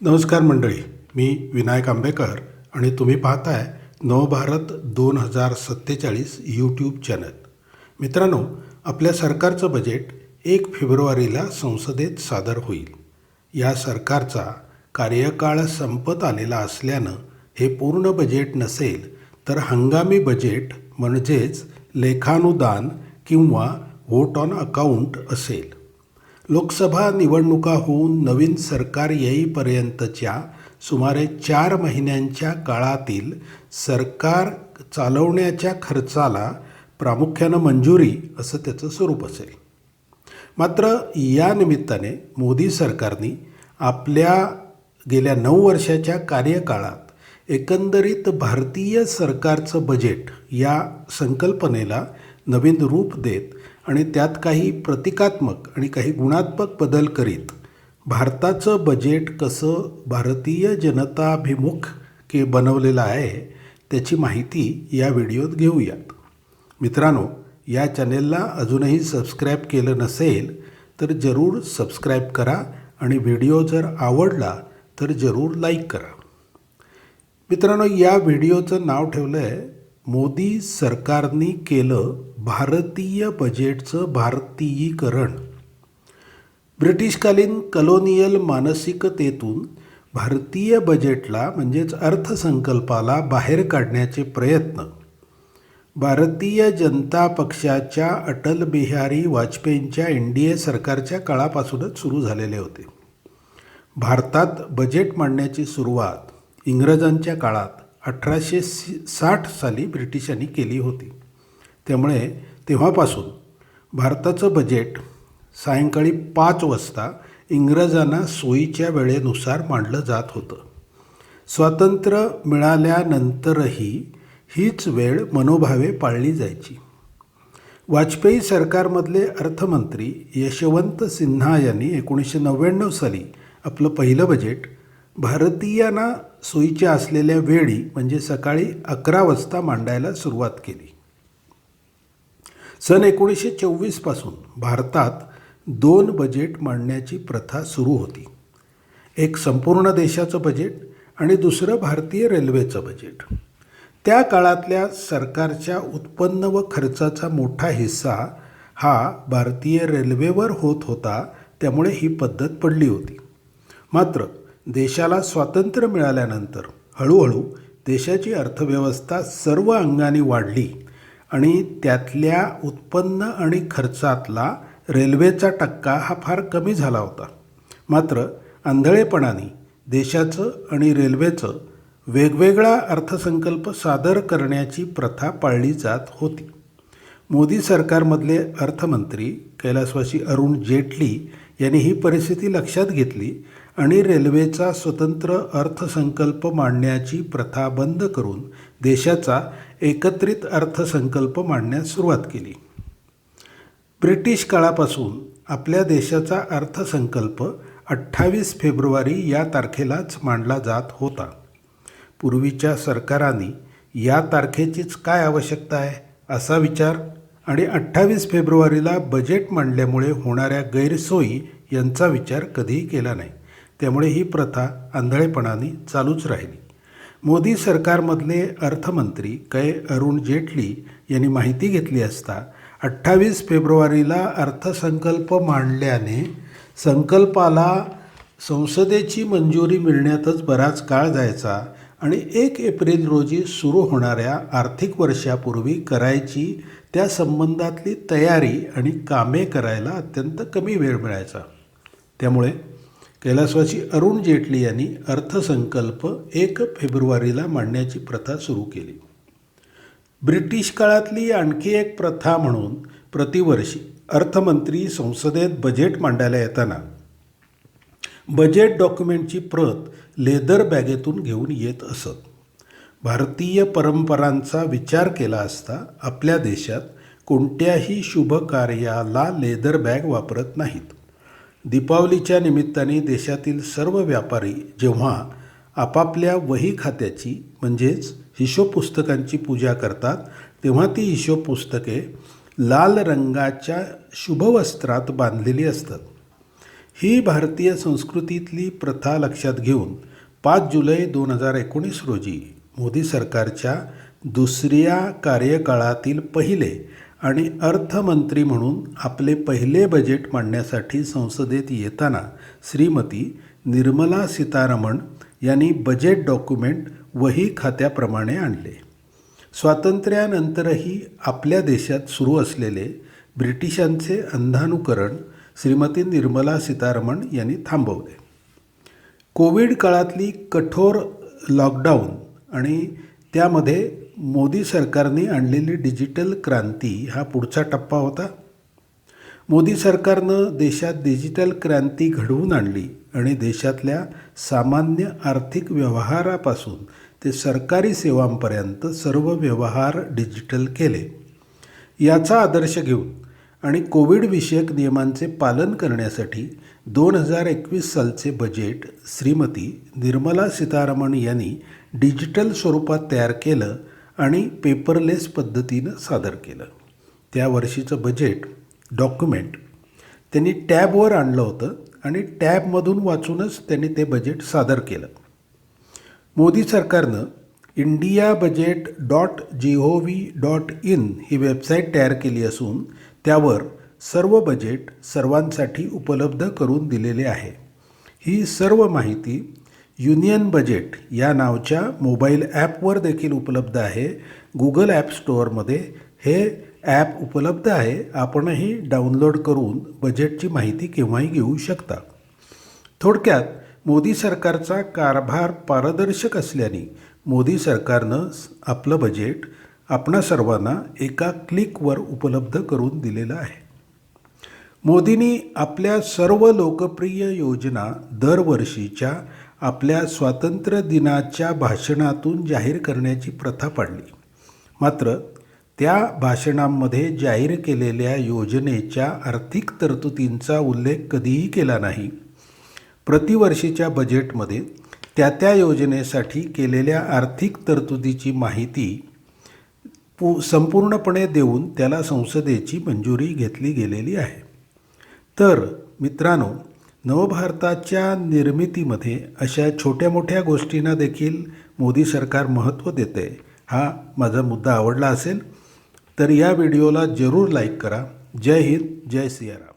नमस्कार मंडळी मी विनायक आंबेकर आणि तुम्ही पाहताय नवभारत दोन हजार सत्तेचाळीस यूट्यूब चॅनल मित्रांनो आपल्या सरकारचं बजेट एक फेब्रुवारीला संसदेत सादर होईल. या सरकारचा कार्यकाळ संपत आलेला असल्यानं हे पूर्ण बजेट नसेल तर हंगामी बजेट म्हणजेच लेखानुदान किंवा व्होट ऑन अकाउंट असेल. लोकसभा निवडणुका होऊन नवीन सरकार येईपर्यंतच्या सुमारे चार महिन्यांच्या काळातील सरकार चालवण्याच्या खर्चाला प्रामुख्यानं मंजुरी असं त्याचं स्वरूप असेल. मात्र या निमित्ताने मोदी सरकारने आपल्या गेल्या नऊ वर्षाच्या कार्यकाळात एकंदरीत भारतीय सरकारचं बजेट या संकल्पनेला नवीन रूप देत आणि त्यात काही प्रतिकात्मक आणि काही गुणात्मक बदल करीत. भारताचं बजेट कसं भारतीय जनताभिमुख के बनवलेलं आहे त्याची माहिती या व्हिडिओत घेऊयात. मित्रांनो या चॅनेलला अजूनही सबस्क्राईब केलं नसेल तर जरूर सबस्क्राईब करा आणि व्हिडिओ जर आवडला तर जरूर लाईक करा. मित्रांनो या व्हिडिओचं नाव ठेवलं आहे मोदी सरकारने केलं भारतीय बजेटचं भारतीयीकरण. ब्रिटिशकालीन कलोनियल मानसिकतेतून भारतीय बजेटला म्हणजेच अर्थसंकल्पाला बाहेर काढण्याचे प्रयत्न. भारतीय जनता पक्षाच्या अटल बिहारी वाजपेयींच्या एन डी ए सरकारच्या काळापासूनच सुरू झालेले होते. भारतात बजेट मांडण्याची सुरुवात इंग्रजांच्या काळात अठराशे सी साठ साली ब्रिटिशांनी केली होती. त्यामुळे तेव्हापासून भारताचं बजेट सायंकाळी पाच वाजता इंग्रजांना सोयीच्या वेळेनुसार मांडलं जात होतं. स्वातंत्र्य मिळाल्यानंतरही हीच वेळ मनोभावे पाळली जायची. वाजपेयी सरकारमधले अर्थमंत्री यशवंत सिन्हा यांनी एकोणीसशे नव्याण्णव साली आपलं पहिलं बजेट भारतीयांना सोयीच्या असलेल्या वेळी म्हणजे सकाळी अकरा वाजता मांडायला सुरुवात केली. सन एकोणीसशे चोवीसपासून भारतात दोन बजेट मांडण्याची प्रथा सुरू होती. एक संपूर्ण देशाचं बजेट आणि दुसरं भारतीय रेल्वेचं बजेट. त्या काळातल्या सरकारच्या उत्पन्न व खर्चाचा मोठा हिस्सा हा भारतीय रेल्वेवर होत होता त्यामुळे ही पद्धत पडली होती. मात्र देशाला स्वातंत्र्य मिळाल्यानंतर हळूहळू देशाची अर्थव्यवस्था सर्व अंगाने वाढली आणि त्यातल्या उत्पन्न आणि खर्चातला रेल्वेचा टक्का हा फार कमी झाला होता. मात्र आंधळेपणाने देशाचं आणि रेल्वेचं वेगवेगळा अर्थसंकल्प सादर करण्याची प्रथा पाळली जात होती. मोदी सरकारमधले अर्थमंत्री कैलासवासी अरुण जेटली यांनी ही परिस्थिती लक्षात घेतली आणि रेल्वेचा स्वतंत्र अर्थसंकल्प मांडण्याची प्रथा बंद करून देशाचा एकत्रित अर्थसंकल्प मांडण्यास सुरुवात केली. ब्रिटिश काळापासून आपल्या देशाचा अर्थसंकल्प अठ्ठावीस फेब्रुवारी या तारखेलाच मांडला जात होता. पूर्वीच्या सरकारांनी या तारखेचीच काय आवश्यकता आहे असा विचार आणि अठ्ठावीस फेब्रुवारीला बजेट मांडल्यामुळे होणाऱ्या गैरसोयी यांचा विचार कधीही केला नाही. त्यामुळे ही प्रथा आंधळेपणाने चालूच राहिली. मोदी सरकारमधले अर्थमंत्री कै अरुण जेटली यांनी माहिती घेतली असता अठ्ठावीस फेब्रुवारीला अर्थसंकल्प मांडल्याने संकल्पाला संसदेची मंजुरी मिळण्यातच बराच काळ जायचा आणि एक एप्रिल रोजी सुरू होणाऱ्या आर्थिक वर्षापूर्वी करायची त्या संबंधातली तयारी आणि कामे करायला अत्यंत कमी वेळ मिळायचा. त्यामुळे कैलासवासी अरुण जेटली यांनी अर्थसंकल्प एक फेब्रुवारीला मांडण्याची प्रथा सुरू केली. ब्रिटिश काळातली आणखी एक प्रथा म्हणून प्रतिवर्षी अर्थमंत्री संसदेत बजेट मांडायला येताना बजेट डॉक्युमेंटची प्रत लेदर बॅगेतून घेऊन येत असत. भारतीय परंपरांचा विचार केला असता आपल्या देशात कोणत्याही शुभ कार्याला लेदर बॅग वापरत नाहीत. दीपावलीच्या निमित्ताने देशातील सर्व व्यापारी जेव्हा आपापल्या वही खात्याची म्हणजेच हिशोब पुस्तकांची पूजा करतात तेव्हा ती हिशोब पुस्तके लाल रंगाच्या शुभवस्त्रात बांधलेली असतात. ही भारतीय संस्कृतीतली प्रथा लक्षात घेऊन पाच जुलै दोन हजार एकोणीस रोजी मोदी सरकारच्या दुसऱ्या कार्यकाळातील पहिले आणि अर्थमंत्री म्हणून आपले पहिले बजेट मांडण्यासाठी संसदेत येताना श्रीमती निर्मला सीतारमण यांनी बजेट डॉक्युमेंट वही खात्याप्रमाणे आणले. स्वातंत्र्यानंतरही आपल्या देशात सुरू असलेले ब्रिटिशांचे अंधानुकरण श्रीमती निर्मला सीतारमण यांनी थांबवले. कोविड काळातली कठोर लॉकडाऊन आणि त्यामध्ये मोदी सरकारने आणलेली डिजिटल क्रांती हा पुढचा टप्पा होता. मोदी सरकारनं देशात डिजिटल क्रांती घडवून आणली आणि देशातल्या सामान्य आर्थिक व्यवहारापासून ते सरकारी सेवांपर्यंत सर्व व्यवहार डिजिटल केले. याचा आदर्श घेऊन आणि कोविडविषयक नियमांचे पालन करण्यासाठी दोन हजार एकवीस सालचे बजेट श्रीमती निर्मला सीतारामन यांनी डिजिटल स्वरूपात तयार केलं आणि पेपरलेस पद्धतीनं सादर केलं. त्या वर्षीचं बजेट डॉक्युमेंट त्यांनी टॅबवर आणलं होतं आणि टॅबमधून वाचूनच त्यांनी ते बजेट सादर केलं. मोदी सरकारनं India budget dot G O V dot in he website तयार केली असून त्यावर सर्व बजेट सर्वांसाठी उपलब्ध करून दिलेले आहे. ही सर्व माहिती युनियन बजेट या नावच्या मोबाईल ॲपवर देखील उपलब्ध आहे. गुगल ॲप स्टोअरमध्ये हे ॲप उपलब्ध आहे. आपणही डाउनलोड करून बजेटची माहिती केव्हाही घेऊ शकता. थोडक्यात मोदी सरकारचा कारभार पारदर्शक असल्याने मोदी सरकारनं आपलं बजेट आपणा सर्वांना एका क्लिकवर उपलब्ध करून दिलेलं आहे. मोदींनी आपल्या सर्व लोकप्रिय योजना दरवर्षीच्या आपल्या स्वातंत्र्य दिनाच्या भाषणातून जाहीर करण्याची प्रथा पाडली. मात्र त्या भाषणांमध्ये जाहीर केलेल्या योजनेच्या आर्थिक तरतुदींचा उल्लेख कधीही केला नाही. प्रतिवर्षीच्या बजेटमध्ये त्या त्या योजनेसाठी केलेल्या आर्थिक तरतुदीची माहिती पू संपूर्णपणे देऊन त्याला संसदेची मंजुरी घेतली गेलेली आहे. तर मित्रांनो नवभारताच्या निर्मितीमध्ये अशा छोट्या मोठ्या गोष्टींना देखील मोदी सरकार महत्त्व देते. हा माझा मुद्दा आवडला असेल तर या व्हिडिओला जरूर लाईक करा. जय हिंद जय सियाराम.